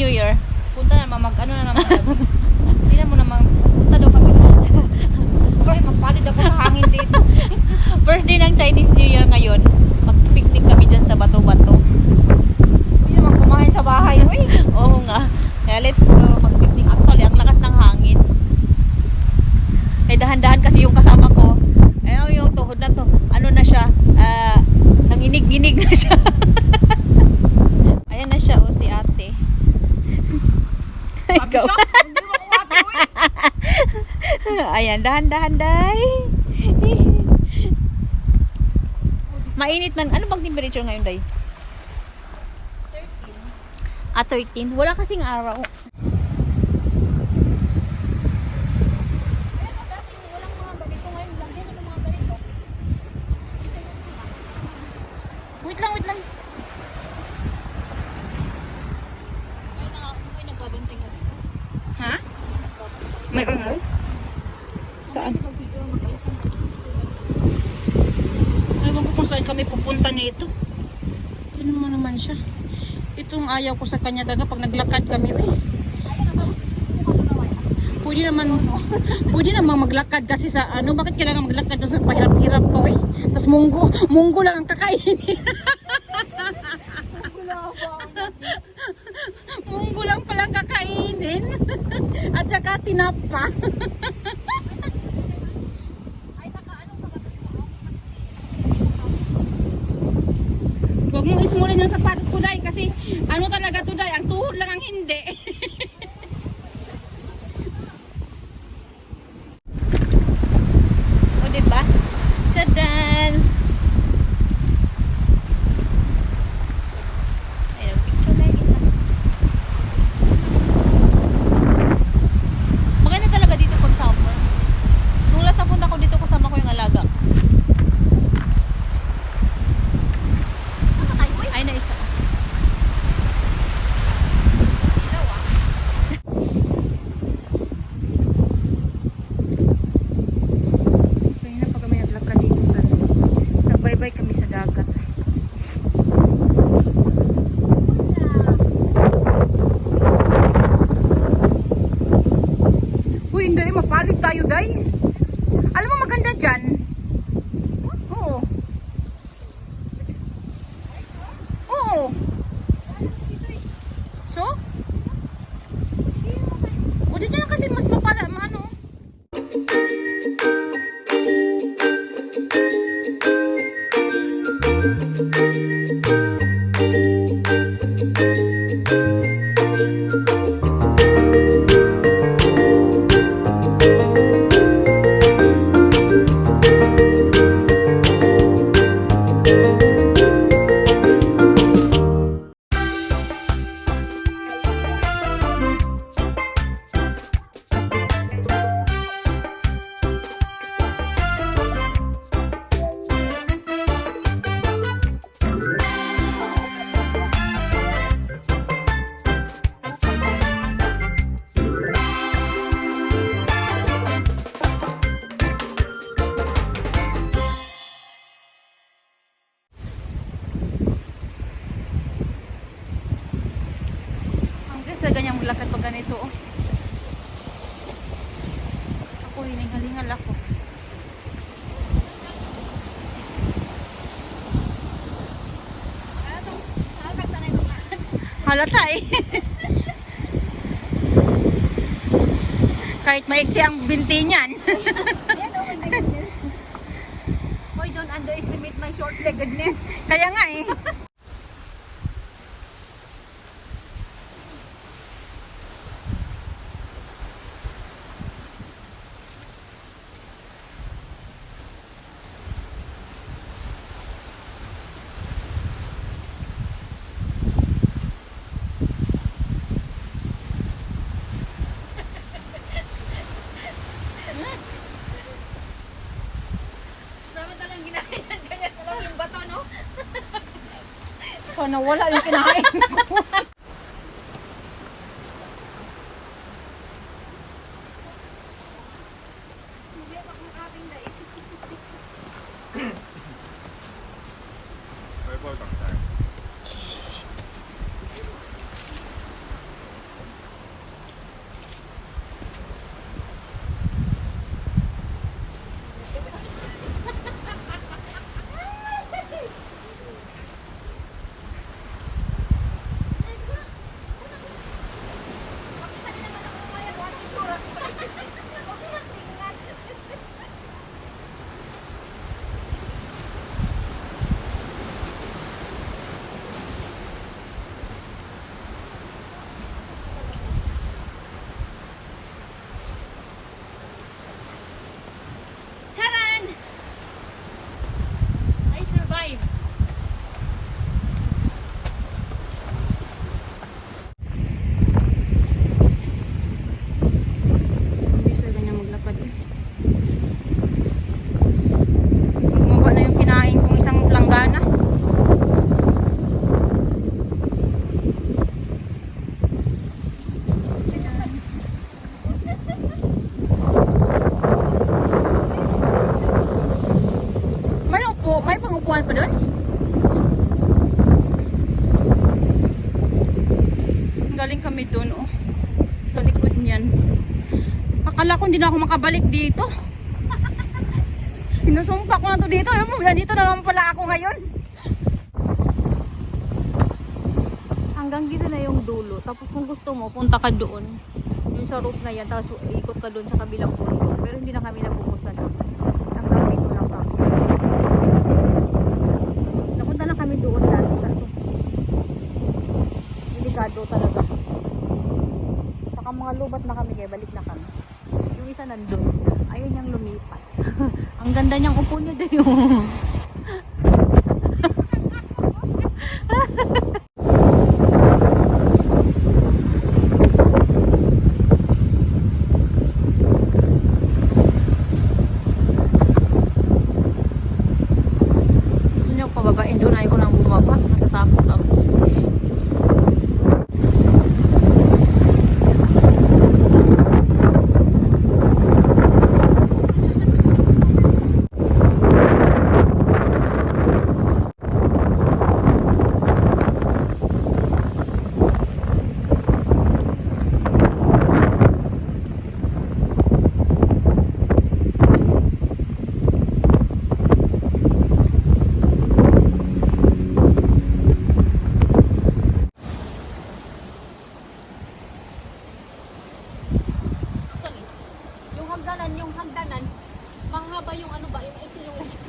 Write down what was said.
New Year. Punta na naman, mag, ano na naman. Hindi na mo naman, punta daw kami. Ay, magpalit ako sa hangin dito. First day ng Chinese New Year ngayon. Mag-picnic kami dyan sa bato-bato. Hindi naman kumain sa bahay. Uy, Oo nga. Kaya let's go mag-picnic. Actually, ang lakas ng hangin. Kaya dahan-dahan kasi yung kasama ko. Ayun yung tuhod na to. Ano na siya? Ah, nanginig-ginig na siya. Ayan na siya, oh, si ate. sabi Ikaw. siya. Hindi mo kumati, uy. Ayan, dahan-dahan, day. Mainit man. Ano bang temperature ngayon, day? 13. Ah, 13. Wala kasing araw. Wait lang, wait lang. Ha? May araw? Saan? Ewan ko kung saan kami pupunta nito. Ano mo naman siya. Itong ayaw ko sa kanya talaga pag naglakad kami. Eh. Pwede naman, pwede naman maglakad kasi sa ano, bakit kailangan maglakad doon sa pahirap-hirap pa eh. Tapos munggo, munggo lang ang kakainin. munggo lang palang kakainin. At saka tinapa. Huwag mong ismulin yung sapatos ko, Day, kasi ano talaga to, Day, ang tuhod lang ang hindi. O, diba? Tadaan! Ayun, picture na yung isa. Maganda talaga dito pag summer. Nung last na punta ko dito, kasama ko yung alaga. Ay, na isa. Kaya na pag kami naglakad dito sa nagbaybay kami sa dagat. Uy, hindi. Day. Alam mo, maganda dyan. Oo. Oo. So? O, di dyan kasi mas mapala, ano? Ang hiningal-hingal ako. Halata eh. Kahit maiksi ang binti niyan. Boy, don't underestimate my short-leggedness. Kaya nga eh. Sabi talagang ginagayan, ganyan mo lang yung bato, no? Sana wala yung kinain ko. upuan pa doon? Galing kami doon, oh. Sa likod niyan. Akala ko hindi na ako makabalik dito. Sinusumpa ko na to dito. Alam mo, dito na naman pala ako ngayon. Hanggang dito na yung dulo. Tapos kung gusto mo, punta ka doon. Yung sa roof na yan. Tapos ikot ka doon sa kabilang puno. Pero hindi na kami napupunta doon. Lubat na kami kaya balik na kami. Yung isa nandun. Ayaw niyang lumipat. Ang ganda niyang upo niya din yung... Gusto niyo pababain doon. Ayaw ko nang bumaba. Natatakot ako. Yung hagdanan, yung hagdanan, mahaba yung ano ba, yung exo yung left